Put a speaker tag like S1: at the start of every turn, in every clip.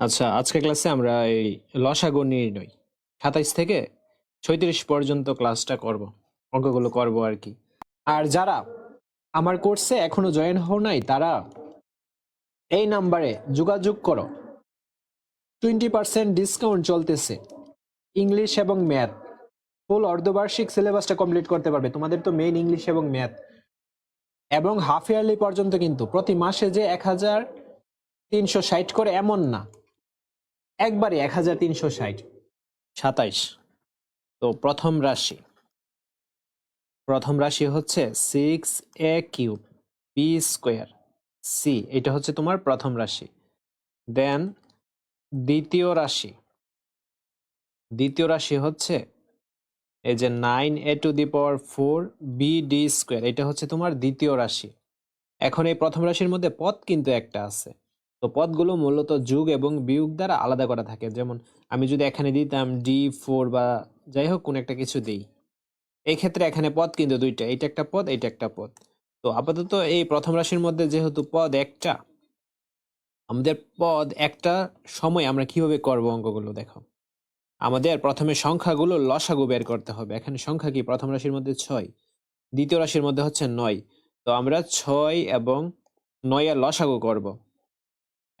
S1: আচ্ছা আজকে ক্লাসে আমরা এই লসাগু নির্ণয় সাতাইশ থেকে ছয়ত্রিশ পর্যন্ত ক্লাসটা করব, অঙ্কগুলো করব আর কি। আর যারা আমার কোর্সে এখনও জয়েন হও নাই, তারা এই নাম্বারে যোগাযোগ করো। টোয়েন্টি পার্সেন্ট ডিসকাউন্ট চলতেছে, ইংলিশ এবং ম্যাথ। ফুল অর্ধবার্ষিক সিলেবাসটা কমপ্লিট করতে পারবে, তোমাদের তো মেইন ইংলিশ এবং ম্যাথ। এবং হাফ ইয়ারলি পর্যন্ত কিন্তু প্রতি মাসে যে এক হাজার তিনশো ষাট করে এমন না। একবারে এক হাজার তিনশো ষাট। সাতাইশ। তো প্রথম রাশি। প্রথম রাশি হচ্ছে six a cube b square c এটা হচ্ছে তোমার প্রথম রাশি। দেন দ্বিতীয় রাশি। দ্বিতীয় রাশি হচ্ছে এই যে nine a to the power four b d square এটা হচ্ছে তোমার দ্বিতীয় রাশি। এখন এই প্রথম রাশির মধ্যে পদ কিন্তু একটা আছে। তো পদগুলো মূলত যুগ এবং বিয়োগ দ্বারা আলাদা করা থাকে। যেমন, আমি যদি এখানে দিতাম ডি ফোর বা যাই হোক কোনো একটা কিছু দিই। এই ক্ষেত্রে এখানে পদ কিন্তু দুইটা, এইটা একটা পদ, এইটা একটা পদ। তো আপাতত এই প্রথম রাশির মধ্যে যেহেতু পদ একটা, আমাদের পদ একটা সময় আমরা কীভাবে করব অঙ্কগুলো দেখো। আমাদের প্রথমে সংখ্যাগুলো লসাগু বের করতে হবে। এখানে সংখ্যা কি? প্রথম রাশির মধ্যে ছয়, দ্বিতীয় রাশির মধ্যে হচ্ছে নয়। তো আমরা ছয় এবং নয় আর লসাগু করব।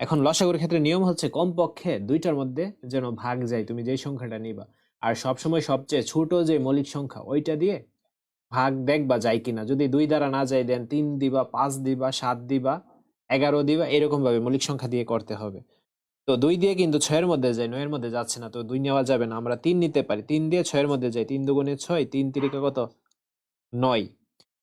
S1: এখন লসাগুর ক্ষেত্রে নিয়ম হচ্ছে কমপক্ষে দুইটার মধ্যে যেন ভাগ যায়, তুমি যেই সংখ্যাটা নিবা। আর সবসময় সবচেয়ে ছোট যে মৌলিক সংখ্যা, ওইটা দিয়ে ভাগ দেখবা যায় কিনা। যদি দুই দ্বারা না যায়, দেন তিন দিবা, পাঁচ দিবা, সাত দিবা, এগারো দিবা এরকম ভাবে মৌলিক সংখ্যা দিয়ে করতে হবে। তো দুই দিয়ে কিন্তু ছয়ের মধ্যে যায়, নয়ের মধ্যে যাচ্ছে না, তো দুই নেওয়া যাবে না। আমরা তিন নিতে পারি, তিন দিয়ে ছয়ের মধ্যে যাই, তিন দুগুণে ছয়, তিন তিরিকা কত? নয়।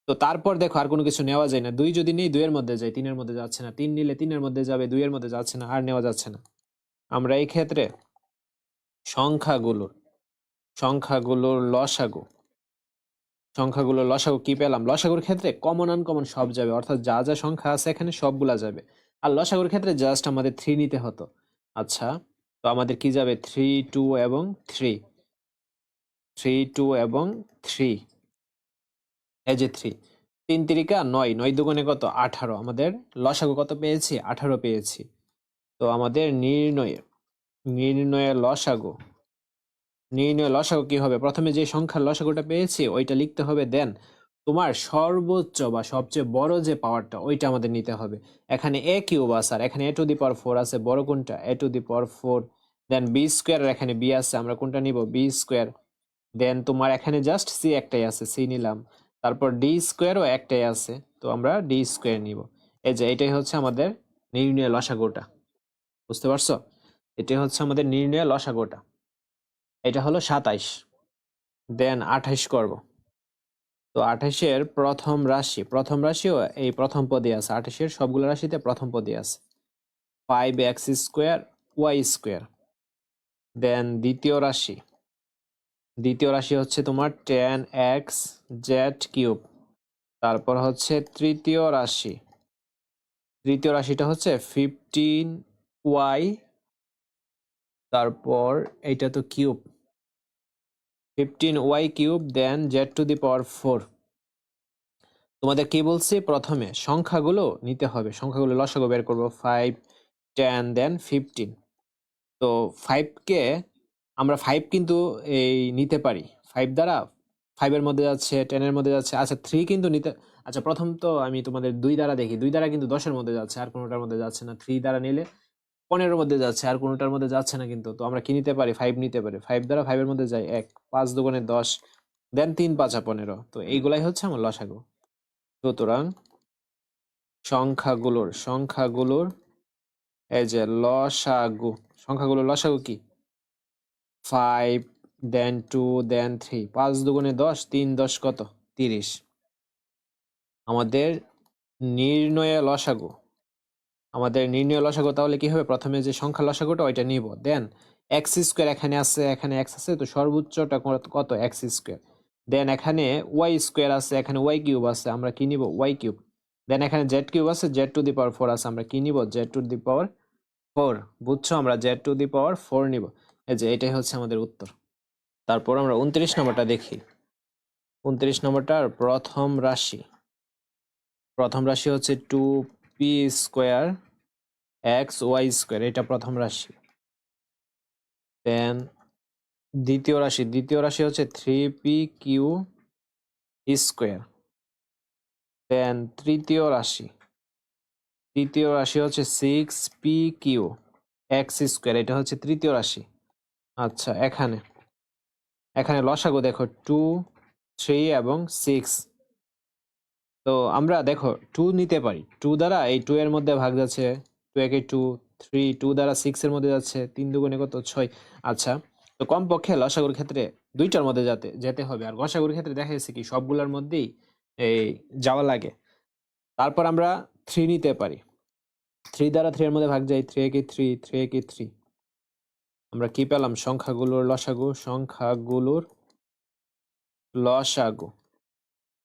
S1: তো তারপর দেখো আর কোনো কিছু নেওয়া যায় না। দুই যদি নেই, দুইয়ের মধ্যে যায়, তিনের মধ্যে যাচ্ছে না। তিন নিলে তিনের মধ্যে যাবে, দুইয়ের মধ্যে যাচ্ছে না, আর নেওয়া যাচ্ছে না। আমরা এই ক্ষেত্রে সংখ্যাগুলোর সংখ্যাগুলোর লসাগু সংখ্যাগুলোর লসাগু কি পেলাম? লসাগুর ক্ষেত্রে কমন আনকমন সব যাবে। অর্থাৎ যা যা সংখ্যা আছে এখানে সবগুলা যাবে। আর লসাগুর ক্ষেত্রে জাস্ট আমাদের থ্রি নিতে হতো। আচ্ছা তো আমাদের কি যাবে? থ্রি টু এবং থ্রি থ্রি টু এবং থ্রি এই যে থ্রি তিন তিরিকা, নয় নয় দুগুণে কত? আঠারো। আমাদের লসাগু কত পেয়েছি? আঠারো পেয়েছি। তো আমাদের নির্ণয়ে নির্ণয়ে লসাগু, নির্ণয় লসাগু কি হবে? প্রথমে যে সংখ্যার লসাগুটা পেয়েছি, ওইটা লিখতে হবে দেন তোমার সর্বোচ্চ বা সবচেয়ে বড় যে পাওয়ারটা ওইটা আমাদের নিতে হবে। এখানে এ কিউব আছে, আর এখানে এ টু দি পাওয়ার ফোর আছে। বড় কোনটা? A to the power four then b square এখানে বি আছে। আমরা কোনটা নিব? বি স্কোয়ার দেন তোমার এখানে জাস্ট সি একটাই আছে সি নিলাম। তারপর ডি স্কোয়ারও একটাই আছে, তো আমরা ডি স্কোয়ার নিব। এই যে এটাই হচ্ছে আমাদের নির্ণয় লসাগুটা, বুঝতে পারছ? এটাই হচ্ছে আমাদের নির্ণয় লসাগুটা। এটা হলো সাতাইশ দেন আঠাইশ করব। তো আঠাইশের প্রথম রাশি, প্রথম রাশিও এই প্রথম পদে আছে, আঠাইশের সবগুলো রাশিতে প্রথম পদে আছে। Five x square y square then দ্বিতীয় রাশি দ্বিতীয় রাশি হচ্ছে তোমার টেন এক্স জেড কিউব তারপর হচ্ছে তৃতীয় রাশি। তৃতীয় রাশিটা হচ্ছে ফিফটিন ওয়াই তারপর এইটা তো cube fifteen y cube then z to the power four তোমাদের কি বলছি? প্রথমে সংখ্যাগুলো নিতে হবে। সংখ্যাগুলো লসাগু বের করব। ফাইভ টেন দেন ফিফটিন তো ফাইভকে আমরা ফাইভ কিন্তু এই নিতে পারি। ফাইভ দ্বারা ফাইভের মধ্যে যাচ্ছে টেনের মধ্যে যাচ্ছে আচ্ছা থ্রি কিন্তু নিতে আচ্ছা প্রথম তো আমি তোমাদের দুই দ্বারা দেখি। দুই দ্বারা কিন্তু দশের মধ্যে যাচ্ছে, আর কোনোটার মধ্যে যাচ্ছে না। থ্রি দ্বারা নিলে পনেরোর মধ্যে যাচ্ছে, আর কোনোটার মধ্যে যাচ্ছে না কিন্তু। তো আমরা কি নিতে পারি? ফাইভ নিতে পারি। ফাইভ দ্বারা ফাইভের মধ্যে যায় এক, পাঁচ দুগুণে দশ দেন তিন, পাঁচা পনেরো। তো এইগুলাই হচ্ছে আমার লসাগু। সুতরাং সংখ্যাগুলোর সংখ্যাগুলোর, এই যে লসাগু, সংখ্যাগুলোর লসাগু কি? Five then two then three পাঁচ দুগুণে দশ, তিন দশ কত? তিরিশ। আমাদের নির্ণয় লসাগু। আমাদের নির্ণয় লসাগু তাহলে কি হবে? প্রথমে যে সংখ্যা লসাগুটা ওইটা নিব। দেন এক্স স্কোয়ার এখানে আছে, এখানে এক্স আছে, তো সর্বোচ্চটা কত- এক্স স্কোয়ার দেন এখানে ওয়াই স্কোয়ার আছে, এখানে ওয়াই কিউব আছে, আমরা কি নিব? ওয়াই কিউব দেন এখানে জেড কিউব আছে z to the power four আছে, আমরা কি নিব? Z to the power four বুঝছ? আমরা z to the power four নিব। এই যে এটাই হচ্ছে আমাদের উত্তর। তারপর আমরা উনত্রিশ নম্বরটা দেখি। উনত্রিশ নম্বরটার প্রথম রাশি। প্রথম রাশি হচ্ছে two p square x y square এটা প্রথম রাশি। দেন দ্বিতীয় রাশি দ্বিতীয় রাশি হচ্ছে three p q square then তৃতীয় রাশি। তৃতীয় রাশি হচ্ছে six p q x square এটা হচ্ছে তৃতীয় রাশি। আচ্ছা এখানে। এখানে লসাগু দেখো টু থ্রি এবং সিক্স তো আমরা দেখো টু নিতে পারি। টু দ্বারা এই টু এর মধ্যে ভাগ যাচ্ছে টু একে টু থ্রি টু দ্বারা সিক্স এর মধ্যে যাচ্ছে, তিন দুগুণে কত? ছয়। আচ্ছা তো কমপক্ষে লসাগুর ক্ষেত্রে দুইটার মধ্যে যাতে, যেতে হবে। আর গসাগুর ক্ষেত্রে দেখা যাচ্ছে কি, সবগুলোর মধ্যেই এই যাওয়া লাগে। তারপর আমরা থ্রি নিতে পারি। থ্রি দ্বারা থ্রি এর মধ্যে ভাগ যায় থ্রি একে থ্রি থ্রি একে থ্রি আমরা কি পেলাম? সংখ্যাগুলোর লসাগু সংখ্যাগুলোর লসাগু।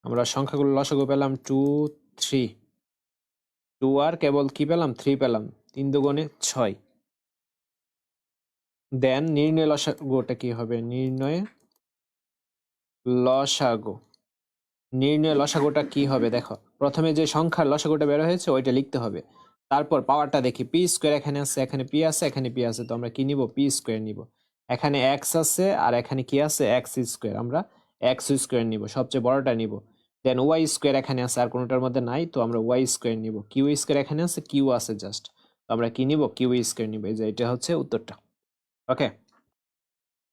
S1: আমরা সংখ্যাগুলোর লসাগু পেলাম টু থ্রি টু আর কেবল কি পেলাম? থ্রি পেলাম। তিন দুগুণে ছয়। দেন নির্ণয় লসাগুটা কি হবে? নির্ণয় লসাগু। নির্ণয় লসাগুটা কি হবে? দেখো, প্রথমে যে সংখ্যার লসাগুটা বের হয়েছে, ওইটা লিখতে হবে। তারপর পাওয়ারটা দেখি পি স্কোয়ার এখানে আছে, এখানে পি আছে, এখানে পি আছে, তো আমরা কি নিব? পি স্কোয়ার নিব। এখানে এক্স আছে আর এখানে কি আছে? এক্স স্কোয়ার আমরা এক্স স্কোয়ার নিব, সবচেয়ে বড়টা নিব। দেন ওয়াই স্কোয়ার এখানে আছে, আর কোনোটার মধ্যে নাই, তো আমরা ওয়াই স্কোয়ার নিব। কিউ স্কোয়ার এখানে আছে কিউ আছে জাস্ট তো আমরা কি নিব? কিউ স্কোয়ার নিব। এই যে এটা হচ্ছে উত্তরটা। ওকে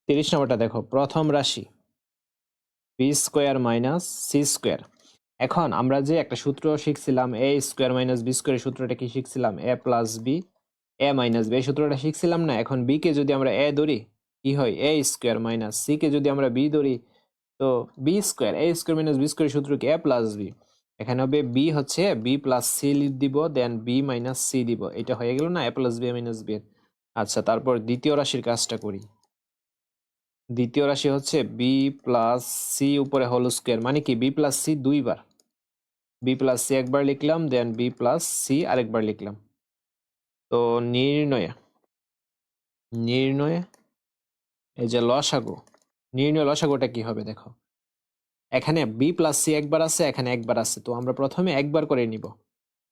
S1: তিরিশ নম্বরটা দেখো, প্রথম রাশি। B square minus c square এখন আমরা যে একটা সূত্র শিখছিলাম a square minus b square সূত্রটা কি শিখছিলাম? A plus b a minus b সূত্রটা শিখছিলাম না? এখন বি কে যদি আমরা এ ধরি, কি হয়? এ স্কোয়ার মাইনাস সি কে যদি আমরা বি ধরি, তো b square a square minus b square সূত্র কি? এ প্লাস বি এখানে হবে বি হচ্ছে বি প্লাস সি দিব দেন বি মাইনাস সি দিব। এটা হয়ে গেল না? A plus b minus b আচ্ছা তারপর দ্বিতীয় রাশির কাজটা করি। দ্বিতীয় রাশি হচ্ছে বি প্লাস সি উপরে হোল স্কোয়ার মানে কি? বি প্লাস সি দুইবার। বি প্লাস সি একবার লিখলাম দেন বি প্লাস সি আরেকবার লিখলাম। তো নির্ণয় নির্ণয়, এই যে লসাগু, নির্ণয় লসাগুটা কি হবে দেখো? এখানে বি প্লাস সি একবার আছে, এখানে একবার আছে, তো আমরা প্রথমে একবার করে নিব।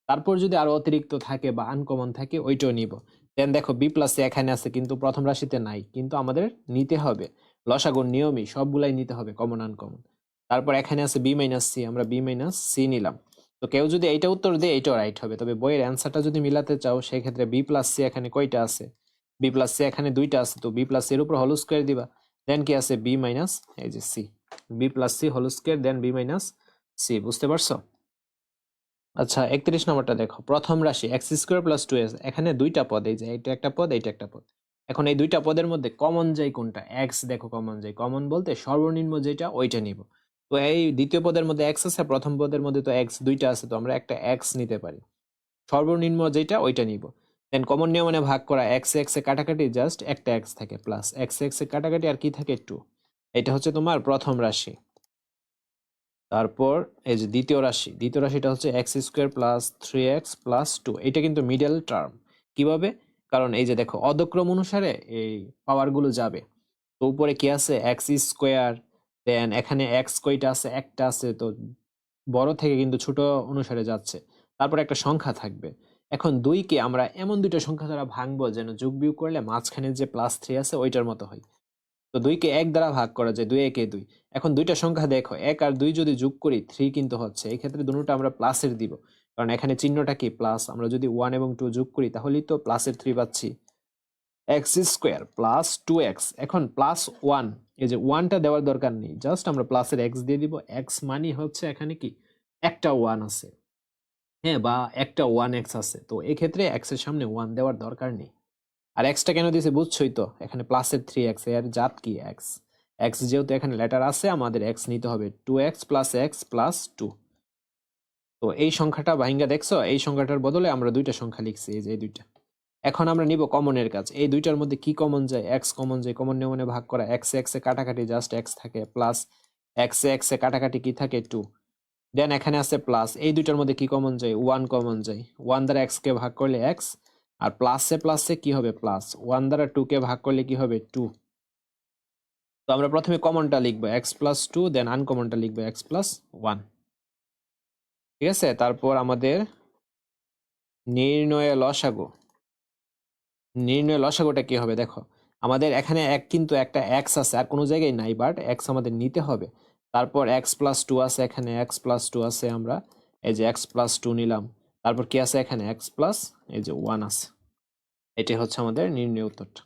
S1: তারপর যদি আরও অতিরিক্ত থাকে বা আনকমন থাকে, ওইটাও নিব। দেন দেখো বি প্লাস সি এখানে আছে, কিন্তু প্রথম রাশিতে নাই, কিন্তু আমাদের নিতে হবে। লসাগুর নিয়মই সবগুলাই নিতে হবে কমন আনকমন তারপর এখানে আছে বি মাইনাস সি আমরা বি মাইনাস সি নিলাম। তো কেউ যদি এইটা উত্তর দেয়, এইটাও রাইট হবে। তবে বইয়ের অ্যান্সারটা যদি মিলাতে চাও, সেক্ষেত্রে বি প্লাস সি এখানে কয়টা আছে? বি প্লাস সি এখানে দুইটা আছে, তো বি প্লাস এর উপর হোল স্কোয়ার দিবা। দেন কি আছে? বি মাইনাস এই যে c b plus c whole square then b minus c বুঝতে পারছ? আচ্ছা একত্রিশ নম্বরটা দেখো। প্রথম রাশি x square plus two s এখানে দুইটা পদ, এই যে এটা একটা পদ, এইটা একটা পদ। এখন এই দুইটা পদের মধ্যে কমন যায় কোনটা? এক্স দেখো কমন যায় কমন বলতে সর্বনিম্ন যেটা ওইটা নিব। তো এই দ্বিতীয় পদের মধ্যে এক্স আছে, প্রথম পদের মধ্যে তো এক্স দুইটা আছে, তো আমরা একটা এক্স নিতে পারি। সর্বনিম্ন যেটা ওইটা নিব। দেন কমন নিয়ম মানে ভাগ করা। এক্স এক্স কাটাকাটি জাস্ট একটা এক্স থাকে প্লাস এক্স এক্স কাটাকাটি আর কি থাকে? টু এটা হচ্ছে তোমার প্রথম রাশি। তারপর এই যে দ্বিতীয় রাশি। দ্বিতীয় রাশিটা হচ্ছে x square plus three x plus two এটা কিন্তু মিডল টার্ম কীভাবে? কারণ এই যে দেখো অদক্রম অনুসারে এই পাওয়ারগুলো যাবে। তো উপরে কি আছে? এক্স স্কোয়ার দেন এখানে এক্স কয়টা আছে? একটা আছে। তো বড় থেকে কিন্তু ছোট অনুসারে যাচ্ছে। তারপর একটা সংখ্যা থাকবে। এখন দুইকে আমরা এমন দুইটা সংখ্যা দ্বারা ভাঙবো যেন যোগ বিয়োগ করলে মাঝখানে যে প্লাস থ্রি আছে, ওইটার মতো হয়। তো দুইকে এক দ্বারা ভাগ করা যায়, দুই, একে, দুই। এখন দুইটা সংখ্যা দেখো, এক আর দুই যদি যোগ করি থ্রি কিন্তু হচ্ছে। এই ক্ষেত্রে দুটোটা আমরা প্লাসের দিব। কারণ এখানে চিহ্নটা কি? প্লাস আমরা যদি ওয়ান এবং টু যোগ করি, তাহলেই তো প্লাসের থ্রি পাচ্ছি। X square plus two x এখন প্লাস ওয়ান এই যে ওয়ানটা দেওয়ার দরকার নেই জাস্ট আমরা প্লাসের এক্স দিয়ে দিব। এক্স মানি হচ্ছে এখানে কি? একটা ওয়ান আছে। হ্যাঁ বা একটা ওয়ান এক্স আছে। তো এক্ষেত্রে এক্সের সামনে ওয়ান দেওয়ার দরকার নেই। আর এক্সটা কেন দিয়েছে বুঝছোই তো? এখানে প্লাসের থ্রি এক্সের জাত কি এক্স এক্স যেহেতু এখানে লেটার আছে, আমাদের এক্স নিতে হবে। Two x plus x plus two তো এই সংখ্যাটা ভাইঙ্গা দেখছ? এই সংখ্যাটার বদলে আমরা দুইটা সংখ্যা লিখছি, এই যে এই দুইটা। এখন আমরা নিব কমনের কাজ। এই দুইটার মধ্যে কি কমন যায়? এক্স কমন যায় কমন নিয়মনে ভাগ করা। এক্স এক্স কাটাকাটি জাস্ট এক্স থাকে প্লাস এক্স এক্স কাটাকাটি কি থাকে? টু দেন এখানে আছে প্লাস এই দুইটার মধ্যে কি কমন যায়? ওয়ান কমন যায়। ওয়ান দ্বারা এক্স কে ভাগ করলে এক্স আর প্লাসে প্লাসে কি হবে? প্লাস ওয়ান দ্বারা টু কে ভাগ করলে কি হবে? টু তো আমরা প্রথমে কমনটা লিখব। এক্স প্লাস টু দেন আনকমনটা লিখব। এক্স প্লাস ওয়ান ঠিক আছে? তারপর আমাদের নির্ণয় লসাগু। নির্ণয় লসাগুটা কি হবে? দেখো, আমাদের এখানে এক কিন্তু একটা এক্স আছে, আর কোনো জায়গায় নাই বাট এক্স আমাদের নিতে হবে। তারপর এক্স প্লাস টু আছে এখানে এক্স প্লাস টু আছে আমরা, এই যে এক্স প্লাস টু নিলাম। তারপর কি আছে এখানে? এক্স প্লাস এই যে ওয়ান আছে। এটি হচ্ছে আমাদের নির্ণয় উত্তরটা।